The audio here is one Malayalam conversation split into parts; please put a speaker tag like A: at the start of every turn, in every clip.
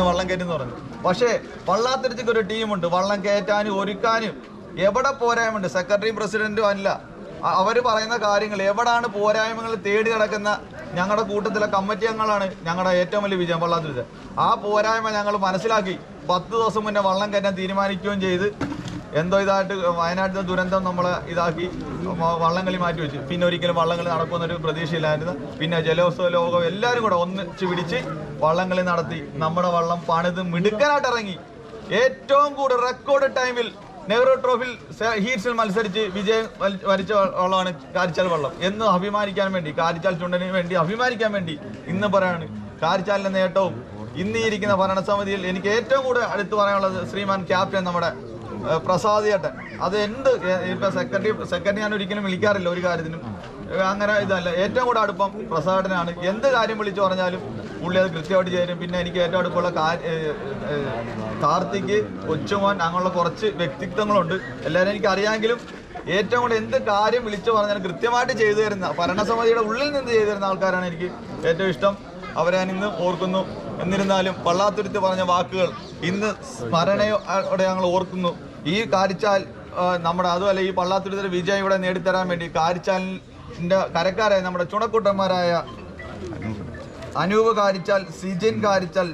A: മുന്നേ വള്ളം കയറ്റെന്ന് പറഞ്ഞു. പക്ഷേ വള്ളാത്തിരിച്ചിക്ക് ഒരു ടീമുണ്ട്. വള്ളം കയറ്റാനും ഒരുക്കാനും എവിടെ പോരായ്മയുണ്ട്? സെക്രട്ടറിയും പ്രസിഡന്റും അല്ല. അവർ പറയുന്ന കാര്യങ്ങൾ എവിടാണ് പോരായ്മകൾ തേടി നടക്കുന്ന ഞങ്ങളുടെ കൂട്ടത്തിലെ കമ്മിറ്റി അംഗങ്ങളാണ് ഞങ്ങളുടെ ഏറ്റവും വലിയ വിജയം വള്ളാത്തിരിച്ച് ആ പോരായ്മ ഞങ്ങൾ മനസ്സിലാക്കി. പത്ത് ദിവസം മുന്നേ വള്ളം കയറ്റാൻ തീരുമാനിക്കുകയും ചെയ്ത് എന്തോ ഇതായിട്ട് വയനാട്ടിലെ ദുരന്തം നമ്മൾ ഇതാക്കി വള്ളംകളി മാറ്റി വെച്ചു. പിന്നെ ഒരിക്കലും വള്ളംകളി നടക്കുമെന്നൊരു പ്രതീക്ഷയില്ലായിരുന്നു. പിന്നെ ജലോത്സവ ലോകം എല്ലാവരും കൂടെ ഒന്നിച്ച് പിടിച്ച് വള്ളംകളി നടത്തി. നമ്മുടെ വള്ളം പണിത് മിടുക്കനായിട്ട് ഇറങ്ങി. ഏറ്റവും കൂടുതൽ റെക്കോർഡ് ടൈമിൽ നെഹ്റു ട്രോഫിയിൽ ഹീറ്റ്സിൽ മത്സരിച്ച് വിജയം വരിച്ച വള്ളമാണ് കാരിച്ചാൽ വള്ളം. എന്ന് അഭിമാനിക്കാൻ വേണ്ടി കാരിച്ചാൽ ചുണ്ടന് വേണ്ടി അഭിമാനിക്കാൻ വേണ്ടി ഇന്ന് പറയാണ് കാരിച്ചാലിന്റെ നേട്ടവും. ഇന്ന് ഇരിക്കുന്ന ഭരണസമിതിയിൽ എനിക്ക് ഏറ്റവും കൂടുതൽ അടുത്ത് പറയാനുള്ളത് ശ്രീമാൻ ക്യാപ്റ്റൻ നമ്മുടെ ഏഹ്, പ്രസാദ് ചേട്ടൻ. അത് എന്ത്? ഇപ്പൊ സെക്രട്ടറി സെക്രട്ടറി ഞാൻ ഒരിക്കലും വിളിക്കാറില്ല ഒരു കാര്യത്തിനും. അങ്ങനെ ഇതല്ല. ഏറ്റവും കൂടെ അടുപ്പം പ്രസാദനാണ്. എന്ത് കാര്യം വിളിച്ചു പറഞ്ഞാലും പുള്ളി അത് കൃത്യമായിട്ട് ചേരും പിന്നെ എനിക്ക് ഏറ്റവും അടുപ്പമുള്ള കാർത്തിക് കൊച്ചുമോൻ അങ്ങനെയുള്ള കുറച്ച് വ്യക്തിത്വങ്ങളുണ്ട്. എല്ലാവരും എനിക്ക് അറിയാമെങ്കിലും ഏറ്റവും കൂടുതൽ എന്ത് കാര്യം വിളിച്ചു പറഞ്ഞാലും കൃത്യമായിട്ട് ചെയ്തു തരുന്ന ഭരണസമിതിയുടെ ഉള്ളിൽ നിന്ന് ചെയ്തു തരുന്ന ആൾക്കാരാണ് എനിക്ക് ഏറ്റവും ഇഷ്ടം. അവരെ ഞാൻ ഇന്ന് ഓർക്കുന്നു. എന്നിരുന്നാലും പള്ളാത്തുരുത്ത് പറഞ്ഞ വാക്കുകൾ ഇന്ന് സ്മരണയോടെ ഞങ്ങൾ ഓർക്കുന്നു. ഈ കാരിച്ചാൽ നമ്മുടെ അതുമല്ല ഈ പള്ളാത്തുരുത്തിന്റെ വിജയം ഇവിടെ നേടിത്തരാൻ വേണ്ടി കാരിച്ചാലിന്റെ കരക്കാരായ നമ്മുടെ ചുണക്കൂട്ടന്മാരായ അനൂപ് കാരിച്ചാൽ സിജിൻ കാരിച്ചാൽ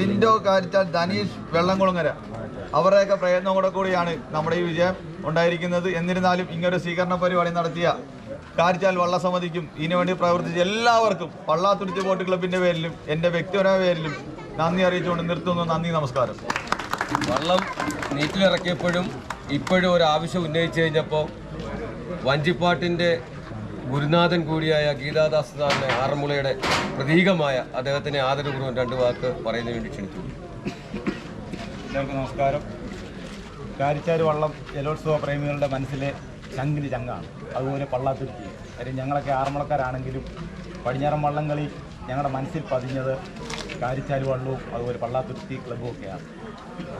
A: ലിൻഡോ കാരിച്ചാൽ ധനീഷ് വെള്ളംകുളങ്ങര. അവരുടെയൊക്കെ പ്രയത്നം കൂടെ കൂടിയാണ് നമ്മുടെ ഈ വിജയം ഉണ്ടായിരിക്കുന്നത്. എന്നിരുന്നാലും ഇങ്ങനൊരു സ്വീകരണ പരിപാടി നടത്തിയ കാരിച്ചാൽ വള്ളസമിതിക്കും ഇതിനുവേണ്ടി പ്രവർത്തിച്ച എല്ലാവർക്കും പള്ളാത്തുരുത്തി ബോട്ട് ക്ലബിന്റെ പേരിലും എന്റെ വ്യക്തിപരമായ പേരിലും നന്ദി അറിയിച്ചുകൊണ്ട് നിർത്തുന്നു. നന്ദി നമസ്കാരം.
B: വള്ളം നീറ്റിലിറക്കിയപ്പോഴും ഇപ്പോഴും ഒരു ആവശ്യം ഉന്നയിച്ചു കഴിഞ്ഞപ്പോൾ വഞ്ചിപ്പാട്ടിന്റെ ഗുരുനാഥൻ കൂടിയായ ഗീതാദാസ് ആറന്മുളയുടെ പ്രതീകമായ അദ്ദേഹത്തിനെ ആദരപൂർവം രണ്ട് വാക്ക് പറയുന്നതിന് വേണ്ടി ക്ഷണിച്ചു.
C: എല്ലാവർക്കും നമസ്കാരം. കാരിച്ചാര് വള്ളം ജലോത്സവ പ്രേമികളുടെ മനസ്സിലെ ചങ്കിന് ചങ്ങാണ് അതുപോലെ പള്ളാത്തുരുത്തി. കാര്യം ഞങ്ങളൊക്കെ ആറന്മുളക്കാരാണെങ്കിലും പടിഞ്ഞാറൻ വള്ളംകളി ഞങ്ങളുടെ മനസ്സിൽ പതിഞ്ഞത് കാരിച്ചാര് വള്ളവും അതുപോലെ പള്ളാത്തുരുത്തി ക്ലബ്ബും ഒക്കെയാണ്.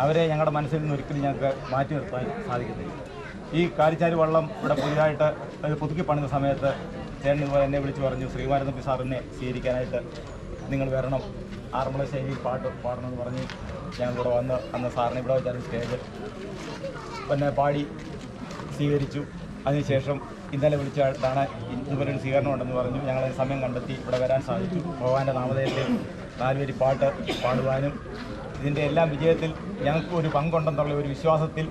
C: അവരെ ഞങ്ങളുടെ മനസ്സിൽ നിന്ന് ഒരിക്കലും ഞങ്ങൾക്ക് മാറ്റി നിർത്താൻ സാധിക്കുന്നില്ല. ഈ കാരിച്ചാര് വള്ളം ഇവിടെ പുതിയതായിട്ട് പുതുക്കി പണിത സമയത്ത് ചേട്ടൻ ഇതുപോലെ എന്നെ വിളിച്ച് പറഞ്ഞു ശ്രീമാരൻ പി സാറിനെ സ്വീകരിക്കാനായിട്ട് നിങ്ങൾ വരണം ആറന്മുള ശൈലിയിൽ പാട്ട് പാടണമെന്ന് പറഞ്ഞ് ഞങ്ങളിവിടെ വന്ന് അന്ന് സാറിനെ ഇവിടെ വെച്ചാലും സ്റ്റേജ്. പിന്നെ പാടി സ്വീകരിച്ചു. അതിനുശേഷം ഇന്നലെ വിളിച്ചാണ് ഇതുപോലൊരു സ്വീകരണം ഉണ്ടെന്ന് പറഞ്ഞു. ഞങ്ങൾ സമയം കണ്ടെത്തി ഇവിടെ വരാൻ സാധിച്ചു. ഭഗവാന്റെ നാമധേയത്തിൽ നാലുപേരി പാട്ട് പാടുവാനും ഇതിന്റെ എല്ലാം വിജയത്തിൽ ഞങ്ങൾക്ക് ഒരു പങ്കുണ്ടെന്നുള്ള ഒരു വിശ്വാസത്തിൽ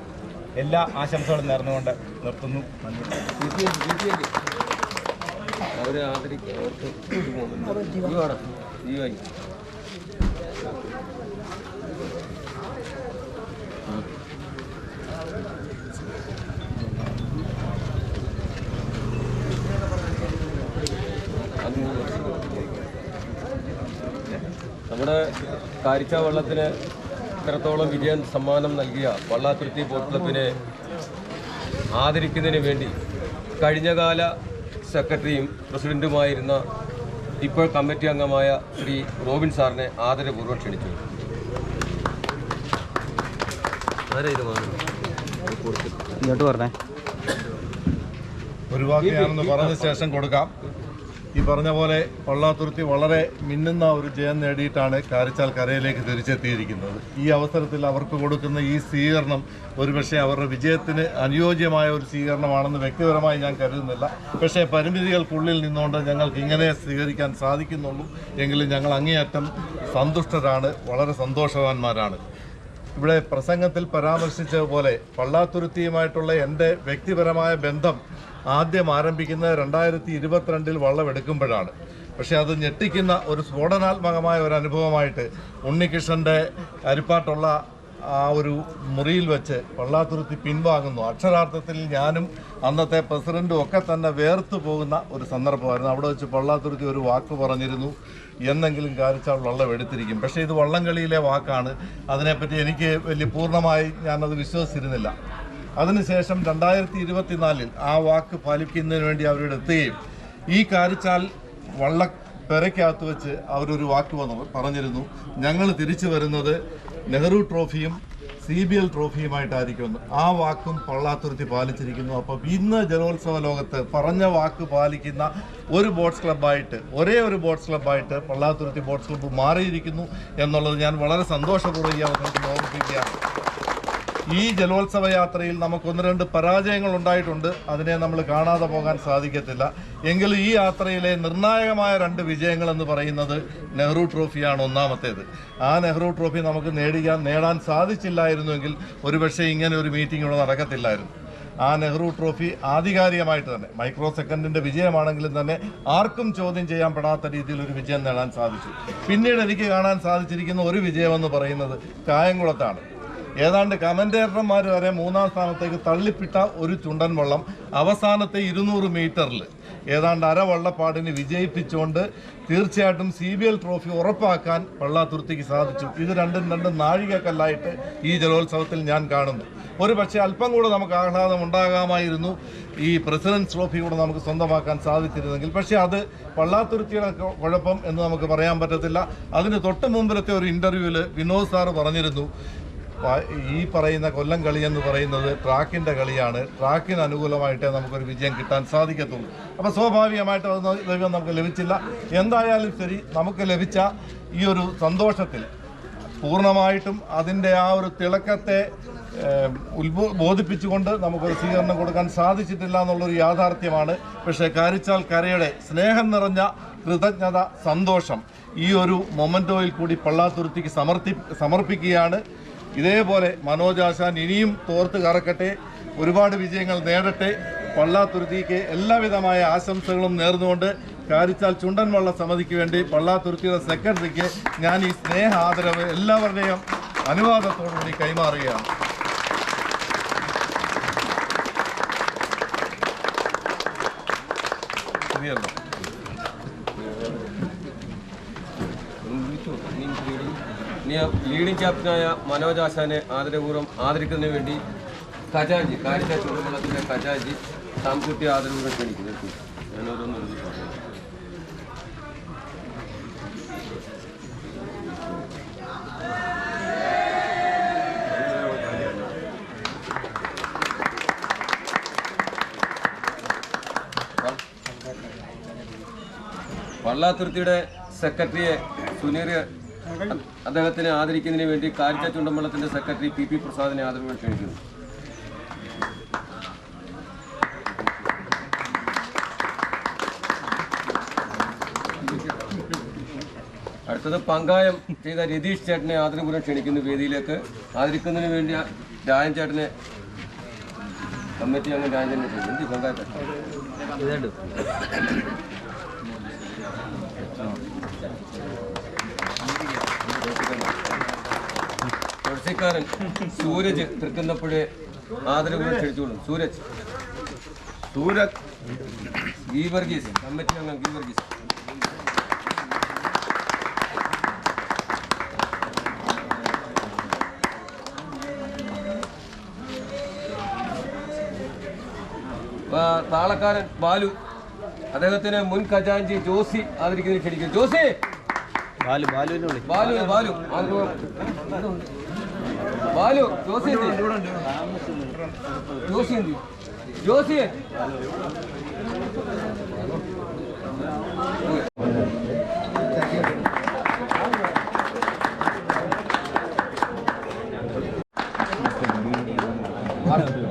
C: എല്ലാ ആശംസകളും നേർന്നുകൊണ്ട് നിർത്തുന്നു. നന്ദി
B: അവരെ ആദരിക്കുക അവർക്ക് ജീവാണ് ജീവായി നമ്മുടെ കാരിച്ച വള്ളത്തിന് ഇത്രത്തോളം വിജയം സമ്മാനം നൽകിയ വള്ളാതുരുത്തി ബോട്ട് ക്ലബിനെ ആദരിക്കുന്നതിന് വേണ്ടി കഴിഞ്ഞകാല സെക്രട്ടറിയും പ്രസിഡന്റുമായിരുന്ന ഇപ്പോൾ കമ്മിറ്റി അംഗമായ ശ്രീ റോബിൻ സാറിനെ ആദരപൂർവം ക്ഷണിച്ചു.
D: ഒരു വാക്ക് ഞാനൊന്ന് പറഞ്ഞ ശേഷം കൊടുക്കാം. ഈ പറഞ്ഞ പോലെ പള്ളാത്തുരുത്തി വളരെ മിന്നുന്ന ഒരു ജയം നേടിയിട്ടാണ് കാരിച്ചാൽ കരയിലേക്ക് തിരിച്ചെത്തിയിരിക്കുന്നത്. ഈ അവസരത്തിൽ അവർക്ക് കൊടുക്കുന്ന ഈ സ്വീകരണം ഒരുപക്ഷെ അവരുടെ വിജയത്തിന് അനുയോജ്യമായ ഒരു സ്വീകരണമാണെന്ന് വ്യക്തിപരമായി ഞാൻ കരുതുന്നില്ല. പക്ഷേ പരിമിതികൾക്കുള്ളിൽ നിന്നുകൊണ്ട് ഞങ്ങൾക്ക് ഇങ്ങനെ സ്വീകരിക്കാൻ സാധിക്കുന്നുള്ളൂ. എങ്കിലും ഞങ്ങൾ അങ്ങേയറ്റം സന്തുഷ്ടരാണ് വളരെ സന്തോഷവാന്മാരാണ്. ഇവിടെ പ്രസംഗത്തിൽ പരാമർശിച്ചതുപോലെ പള്ളാത്തുരുത്തിയുമായിട്ടുള്ള എന്റെ വ്യക്തിപരമായ ബന്ധം ആദ്യം ആരംഭിക്കുന്നത് രണ്ടായിരത്തി ഇരുപത്തിരണ്ടിൽ വള്ളമെടുക്കുമ്പോഴാണ്. പക്ഷെ അത് ഞെട്ടിക്കുന്ന ഒരു സ്ഫോടനാത്മകമായ ഒരു അനുഭവമായിട്ട് ഉണ്ണികൃഷ്ണന്റെ അരിപ്പാട്ടുള്ള ആ ഒരു മുറിയിൽ വെച്ച് പള്ളാത്തുരുത്തി പിൻവാങ്ങുന്നു. അക്ഷരാർത്ഥത്തിൽ ഞാനും അന്നത്തെ പ്രസിഡന്റും ഒക്കെ തന്നെ വേർത്തു പോകുന്ന ഒരു സന്ദർഭമായിരുന്നു. അവിടെ വെച്ച് പള്ളാത്തുരുത്തി ഒരു വാക്ക് പറഞ്ഞിരുന്നു. എന്നെങ്കിലും കാരിച്ചാൽ വള്ളം എടുത്തിരിക്കും. പക്ഷേ ഇത് വള്ളംകളിയിലെ വാക്കാണ്. അതിനെപ്പറ്റി എനിക്ക് വലിയ പൂർണമായി ഞാനത് വിശ്വസിച്ചിരുന്നില്ല. അതിനുശേഷം രണ്ടായിരത്തി ഇരുപത്തിനാലിൽ ആ വാക്ക് പാലിക്കുന്നതിന് വേണ്ടി അവരോട് എത്തുകയും ഈ കാരിച്ചാൽ വള്ള പെരയ്ക്കകത്ത് വെച്ച് അവരൊരു വാക്ക് വന്നു പറഞ്ഞിരുന്നു. ഞങ്ങൾ തിരിച്ചു വരുന്നത് നെഹ്റു ട്രോഫിയും സി ബി എൽ ട്രോഫിയുമായിട്ടായിരിക്കുമെന്ന്. ആ വാക്കും പള്ളാത്തുരുത്തി പാലിച്ചിരിക്കുന്നു. അപ്പം ഇന്ന് ജലോത്സവ ലോകത്ത് പറഞ്ഞ വാക്ക് പാലിക്കുന്ന ഒരു ബോട്ട്സ് ക്ലബ്ബായിട്ട് ഒരേ ഒരു ബോട്ട്സ് ക്ലബ്ബായിട്ട് പള്ളാത്തുരുത്തി ബോട്ട്സ് ക്ലബ്ബ് മാറിയിരിക്കുന്നു എന്നുള്ളത് ഞാൻ വളരെ സന്തോഷപൂർവം ഈ അവസരത്തിൽ ഓർമ്മിപ്പിക്കുകയാണ്. ഈ ജലോത്സവ യാത്രയിൽ നമുക്ക് ഒന്ന് രണ്ട് പരാജയങ്ങൾ ഉണ്ടായിട്ടുണ്ട്. അതിനെ നമ്മൾ കാണാതെ പോകാൻ സാധിക്കത്തില്ല. എങ്കിലും ഈ യാത്രയിലെ നിർണായകമായ രണ്ട് വിജയങ്ങൾ എന്ന് പറയുന്നത് നെഹ്റു ട്രോഫിയാണ് ഒന്നാമത്തേത്. ആ നെഹ്റു ട്രോഫി നമുക്ക് നേടിക്കാൻ നേടാൻ സാധിച്ചില്ലായിരുന്നുവെങ്കിൽ ഒരുപക്ഷെ ഇങ്ങനെ ഒരു മീറ്റിംഗ് ഇവിടെ നടക്കത്തില്ലായിരുന്നു. ആ നെഹ്റു ട്രോഫി ആധികാരികമായിട്ട് തന്നെ മൈക്രോ സെക്കൻഡിന്റെ വിജയമാണെങ്കിലും തന്നെ ആർക്കും ചോദ്യം ചെയ്യാൻ പെടാത്ത രീതിയിൽ ഒരു വിജയം നേടാൻ സാധിച്ചു. പിന്നീട് എനിക്ക് കാണാൻ സാധിച്ചിരിക്കുന്ന ഒരു വിജയമെന്ന് പറയുന്നത് കായംകുളത്താണ്. ഏതാണ്ട് കമന്റേറ്റർമാർ വരെ മൂന്നാം സ്ഥാനത്തേക്ക് തള്ളിപ്പിട്ട ഒരു ചുണ്ടൻ വള്ളം അവസാനത്തെ ഇരുന്നൂറ് മീറ്ററിൽ ഏതാണ്ട് അരവള്ളപ്പാടിന് വിജയിപ്പിച്ചുകൊണ്ട് തീർച്ചയായിട്ടും സി ബി എൽ ട്രോഫി ഉറപ്പാക്കാൻ വള്ളാതുർത്തിക്ക് സാധിച്ചു. ഇത് രണ്ടും രണ്ടും നാഴികക്കല്ലായിട്ട് ഈ ജലോത്സവത്തിൽ ഞാൻ കാണുന്നു. ഒരു പക്ഷേ അല്പം കൂടെ നമുക്ക് ആഹ്ലാദം ഉണ്ടാകാമായിരുന്നു ഈ പ്രസിഡൻസ് ട്രോഫി കൂടെ നമുക്ക് സ്വന്തമാക്കാൻ സാധിച്ചിരുന്നെങ്കിൽ. പക്ഷേ അത് വള്ളാതുരുത്തിയുടെ കുഴപ്പം എന്ന് നമുക്ക് പറയാൻ പറ്റത്തില്ല. അതിന് തൊട്ട് മുമ്പിലത്തെ ഒരു ഇന്റർവ്യൂവിൽ വിനോദ് സാറ് പറഞ്ഞിരുന്നു. ഈ പറയുന്ന കൊല്ലം കളി എന്ന് പറയുന്നത് ട്രാക്കിന്റെ കളിയാണ്. ട്രാക്കിന് അനുകൂലമായിട്ടേ നമുക്കൊരു വിജയം കിട്ടാൻ സാധിക്കത്തുള്ളൂ. അപ്പോൾ സ്വാഭാവികമായിട്ട് അത് ദൈവം നമുക്ക് ലഭിച്ചില്ല. എന്തായാലും ശരി നമുക്ക് ലഭിച്ച ഈ ഒരു സന്തോഷത്തിൽ പൂർണമായിട്ടും അതിന്റെ ആ ഒരു തിളക്കത്തെ ഉത്ബോ ബോധിപ്പിച്ചുകൊണ്ട് നമുക്കൊരു സ്വീകരണം കൊടുക്കാൻ സാധിച്ചിട്ടില്ല എന്നുള്ളൊരു യാഥാർത്ഥ്യമാണ്. പക്ഷേ കാരിച്ചാൽ കരയുടെ സ്നേഹം നിറഞ്ഞ കൃതജ്ഞത സന്തോഷം ഈ ഒരു മൊമെന്റോയിൽ കൂടി പള്ളാത്തുരുത്തിക്ക് സമർപ്പി സമർപ്പിക്കുകയാണ്. ഇതേപോലെ മനോജ് ആശാൻ ഇനിയും തോർത്ത് കറക്കട്ടെ ഒരുപാട് വിജയങ്ങൾ നേടട്ടെ പള്ളാത്തുരുത്തിക്ക് എല്ലാവിധമായ ആശംസകളും നേർന്നുകൊണ്ട് കാരിച്ചാൽ ചുണ്ടൻ വള്ള സമിതിക്ക് വേണ്ടി പള്ളാത്തുരുത്തിയുടെ സെക്രട്ടറിക്ക് ഞാൻ ഈ സ്നേഹ ആദരവ് എല്ലാവരുടെയും അനുവാദത്തോടുകൂടി കൈമാറുകയാണ്. ശരിയല്ലോ
B: ഇനി ആ ലീഡിംഗ് ക്യാപ്റ്റനായ മനോജ് ആശാനെ ആദരപൂർവം ആദരിക്കുന്നതിന് വേണ്ടി ഖജാജി കാരിച്ച ചുടുവെള്ളത്തിന്റെ ഖജാജി സാംകുട്ടി ആദരപൂർവം ക്ഷണിക്കുന്നു ഞാനോരോന്ന് വള്ളാത്തുരുത്തിയുടെ സെക്രട്ടറിയെ സുനീർ അദ്ദേഹത്തിനെ ആദരിക്കുന്നതിന് വേണ്ടി കാരിച്ച ചുണ്ടമ്പള്ളത്തിന്റെ സെക്രട്ടറി പി പി പ്രസാദിനെ ആദരവ് ക്ഷണിക്കുന്നു അടുത്തത് പങ്കായം ചെയ്ത രതീഷ് ചേട്ടനെ ആദരപൂർവം ക്ഷണിക്കുന്നു വേദിയിലേക്ക്. ആദരിക്കുന്നതിന് വേണ്ടി രാജൻ ചേട്ടനെ കമ്മിറ്റി അംഗം രാജൻ ചേട്ടനെ പങ്കായത്തെ തുളസിക്കാരൻ സൂരജ് തൃക്കുന്നപ്പുഴെ ആദരവ് ക്ഷണിച്ചുകൊള്ളും സൂരജ്. സൂരജ്. ഗീവർഗീസ് കമ്മിറ്റി അംഗം ഗീവർഗീസ് താളക്കാരൻ ബാലു. അദ്ദേഹത്തിന് മുൻ ഖജാൻജി ജോസി ആദരിക്കുന്ന ക്ഷണിക്കുന്നു. ജോസി!
E: ബാലു ബാലുവിനെ വിളി
B: ബാലു ബാലു. ബാലു ജോസി? ജോസി എന്ത്? ജോസി?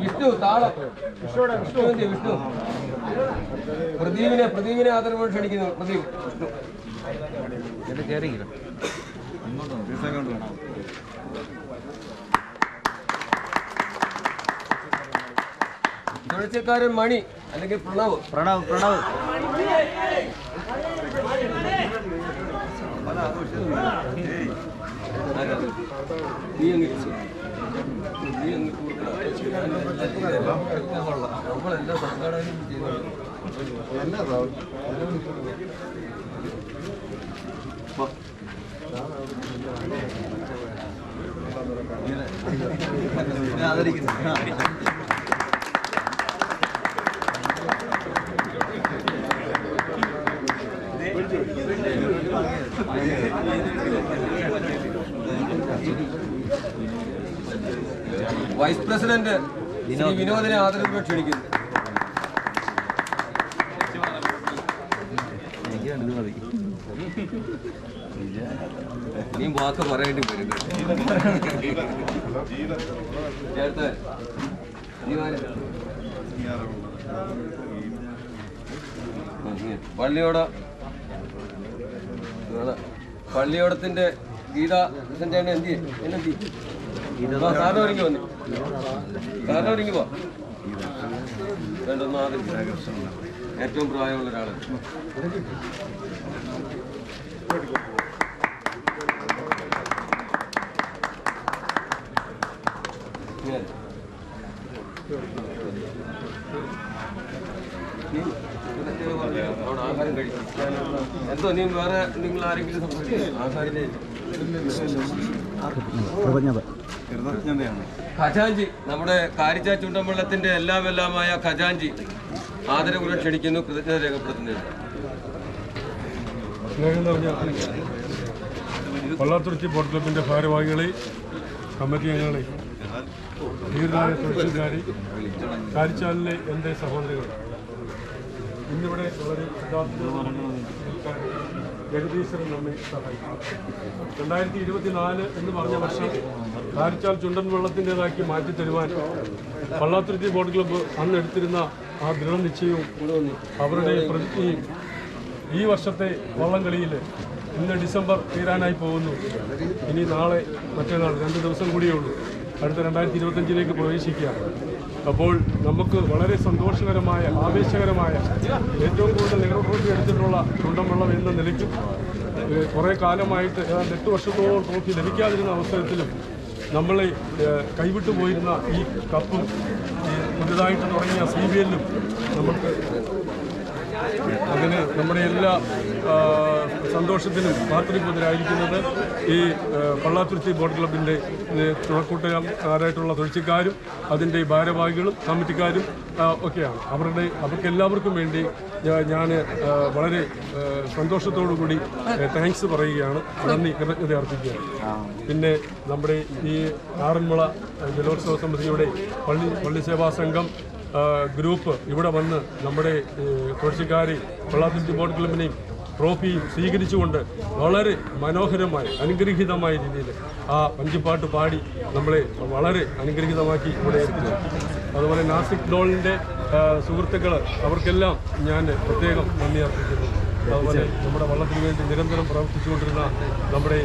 B: വിഷ്ണു താളം. വിഷ്ണു. എന്ത്? വിഷ്ണു? പ്രദീപിനെ പ്രദീപിനെ ആദരവ് ക്ഷണിക്കുന്നു. പ്രദീപ് വിഷ്ണു
E: എന്നിട്ട് കയറിയില്ല
B: തമിഴ്ചക്കാരൻ മണി അല്ലെങ്കിൽ പ്രണവ്.
E: പ്രണവ് പ്രണവ്.
B: നീ ചെയ്യുന്നത് ആദരിക്കുന്നു. വൈസ് പ്രസിഡന്റ് വിനോദിനെ ആദരവ് ക്ഷണിക്കുന്നു. നീ വാക്ക് പറയേണ്ടി വരും ചേർത്ത്. പള്ളിയോട പള്ളിയോടത്തിന്റെ ഗീത എന്തിയെ? എന്ത് എന്നെന്തി പോ. ഏറ്റവും പ്രായമുള്ള ഒരാൾ. എന്തോ നീ വേറെ നിങ്ങൾ ആരെങ്കിലും സംസാരിക്കും ആഹാരം ഖജാഞ്ചി നമ്മുടെ കാരിച്ച ചുണ്ടമ്പള്ളത്തിന്റെ എല്ലാം എല്ലാമായ ഖജാഞ്ചി ആദരവുകൾ ക്ഷണിക്കുന്നു കൃതജ്ഞത
F: രേഖപ്പെടുത്തുന്നു. വള്ളാത്തുരുത്തി ബോട്ട് ക്ലബിന്റെ ഭാരവാഹികളെ കമ്മിറ്റി അംഗങ്ങളെ ദീർഘായ തൊഴിലുകാരി കാരിച്ചാലിലെ എന്റെ സഹോദരികൾ ഇന്നിവിടെ വളരെ ജഗദീശ്വരൻ നമ്മെ സഹായിക്കും. രണ്ടായിരത്തി ഇരുപത്തിനാല് എന്ന് പറഞ്ഞ വർഷം കാരിച്ചാൽ ചുണ്ടൻ വെള്ളത്തിന്റെതാക്കി മാറ്റി തരുവാൻ പള്ളാത്തുരുത്തി ബോട്ട് ക്ലബ്ബ് അന്ന് എടുത്തിരുന്ന ആ ദൃഢനിശ്ചയവും അവരുടെ പ്രതിജ്ഞയും ഈ വർഷത്തെ വള്ളംകളിയിൽ ഇന്ന് ഡിസംബർ തീരാനായി പോകുന്നു. ഇനി നാളെ മറ്റന്നാൾ രണ്ട് ദിവസം കൂടിയേ ഉള്ളൂ. അടുത്ത രണ്ടായിരത്തി ഇരുപത്തഞ്ചിലേക്ക് പ്രവേശിക്കുകയാണ്. അപ്പോൾ നമുക്ക് വളരെ സന്തോഷകരമായ ആവേശകരമായ ഏറ്റവും കൂടുതൽ നെഹ്റു ട്രോഫി എടുത്തിട്ടുള്ള ചുണ്ടൻവള്ളം എന്ന നിലയ്ക്ക് കുറേ കാലമായിട്ട് ഏതാണ്ട് എട്ട് വർഷത്തോളം ട്രോഫി ലഭിക്കാതിരുന്ന അവസരത്തിലും നമ്മളെ കൈവിട്ടു പോയിരുന്ന ഈ കപ്പും പുതുതായിട്ട് തുടങ്ങിയ സി ബി എല്ലും നമുക്ക് അങ്ങനെ നമ്മുടെ എല്ലാ സന്തോഷത്തിനും കാത്തിരിപ്പതിലായിരിക്കുന്നത് ഈ പള്ളാത്തുരുത്തി ബോട്ട് ക്ലബിന്റെ തുണക്കൂട്ടുകാരായിട്ടുള്ള തുഴച്ചിക്കാരും അതിന്റെ ഭാരവാഹികളും കമ്മിറ്റിക്കാരും ഒക്കെയാണ്. അവരുടെ അവർക്ക് എല്ലാവർക്കും വേണ്ടി ഞാൻ വളരെ സന്തോഷത്തോടു കൂടി താങ്ക്സ് പറയുകയാണ്. നന്ദി കൃതജ്ഞത അർപ്പിക്കുകയാണ്. പിന്നെ നമ്മുടെ ഈ ആറന്മുള ജലോത്സവ സമിതിയുടെ പള്ളി പള്ളി സേവാ സംഘം ഗ്രൂപ്പ് ഇവിടെ വന്ന് നമ്മുടെ കൃഷിക്കാരി വെള്ളാത്തുരുത്തി ബോട്ട് ക്ലബിനെയും ട്രോഫിയും സ്വീകരിച്ചുകൊണ്ട് വളരെ മനോഹരമായി അനുഗ്രഹീതമായ രീതിയിൽ ആ പഞ്ചിപ്പാട്ട് പാടി നമ്മളെ വളരെ അനുഗ്രഹീതമാക്കി ഇവിടെ എത്തിച്ചു. അതുപോലെ നാസിക് ഡോളിന്റെ സുഹൃത്തുക്കൾ അവർക്കെല്ലാം ഞാൻ പ്രത്യേകം നന്ദി അർപ്പിക്കുന്നു. അതുപോലെ നമ്മുടെ വള്ളത്തിന് വേണ്ടി നിരന്തരം പ്രവർത്തിച്ചുകൊണ്ടിരുന്ന നമ്മുടെ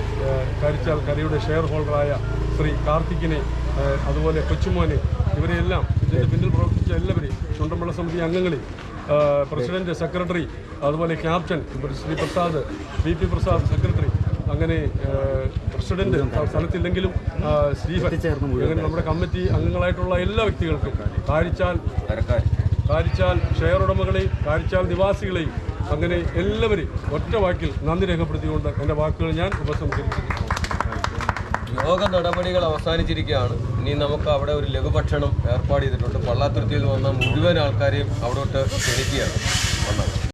F: കാരിച്ചാൽ കരയുടെ ഷെയർ ഹോൾഡറായ ശ്രീ കാർത്തിക്കിനെ അതുപോലെ കൊച്ചുമോനെ ഇവരെയെല്ലാം ഇതിന്റെ പിന്നിൽ പ്രവർത്തിച്ച എല്ലാവരെയും ചുണ്ടമ്പള്ള സമിതി അംഗങ്ങളെ പ്രസിഡന്റ് സെക്രട്ടറി അതുപോലെ captain Shri Prasad V P Prasad secretary അങ്ങനെ പ്രസിഡന്റ് സ്ഥലത്തില്ലെങ്കിലും ശ്രീഹരി അങ്ങനെ നമ്മുടെ കമ്മിറ്റി അംഗങ്ങളായിട്ടുള്ള എല്ലാ വ്യക്തികൾക്കും കാരിച്ചാൽ
B: കരക്കാർ.
F: കാരിച്ചാൽ ഷെയർ ഉടമകളെയും കാരിച്ചാൽ നിവാസികളെയും അങ്ങനെ എല്ലാവരെയും ഒറ്റ വാക്കിൽ നന്ദി രേഖപ്പെടുത്തിക്കൊണ്ട് എന്റെ വാക്കുകൾ ഞാൻ ഉപസംഹരിക്കുന്നു.
B: യോഗ നടപടികൾ അവസാനിച്ചിരിക്കുകയാണ്. ഇനി നമുക്ക് അവിടെ ഒരു ലഘുഭക്ഷണം ഏർപ്പാട് ചെയ്തിട്ടുണ്ട്. പള്ളാത്തുരുത്തിയിൽ വന്ന മുഴുവൻ ആൾക്കാരെയും അവിടോട്ട് ക്ഷണിക്കുകയാണ്. വന്നത്